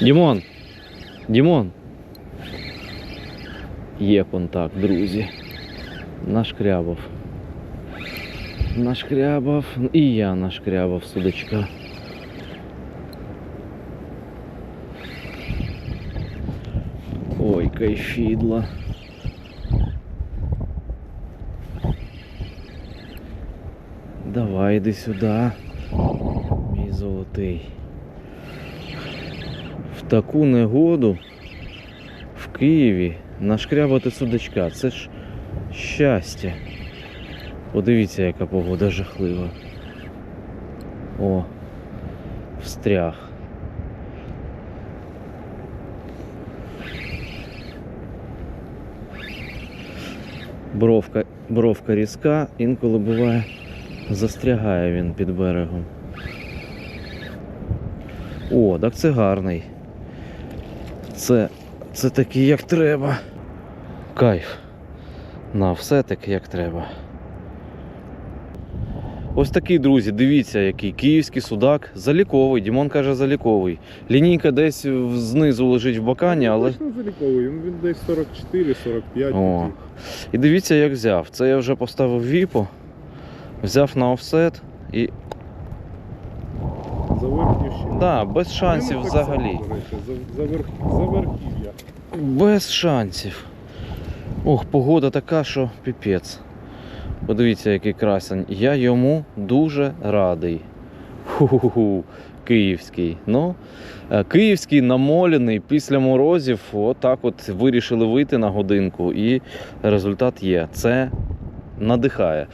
Дімон! Дімон! Є контакт, друзі. Нашкрябав. Нашкрябав. І я нашкрябав судочка. Ой, кайфідла. Давай іди сюди, мій золотий. Таку негоду в Києві нашкрябати судачка. Це ж щастя. Подивіться, яка погода жахлива. О, встряг. Бровка, бровка різка, інколи буває застрягає він під берегом. О, так це гарний. Це, це такий як треба. Кайф. На все таки як треба. Ось такий, друзі, дивіться, який київський судак заліковий. Дімон каже, заліковий. Лінійка десь знизу лежить в бакані, але. Точно заліковий, він десь 44-45. І дивіться, як взяв. Це я вже поставив віпо, взяв на офсет і. За верхню. Да, без шансів так взагалі. до речі, За, за, верх, за верхів'я. Без шансів. Ох, погода така, що піпець. Подивіться, який красень. Я йому дуже радий. Ху-ху-ху. Київський. Ну, е, київський намолений після морозів. Отак от вирішили вийти на годинку, і результат є. Це надихає.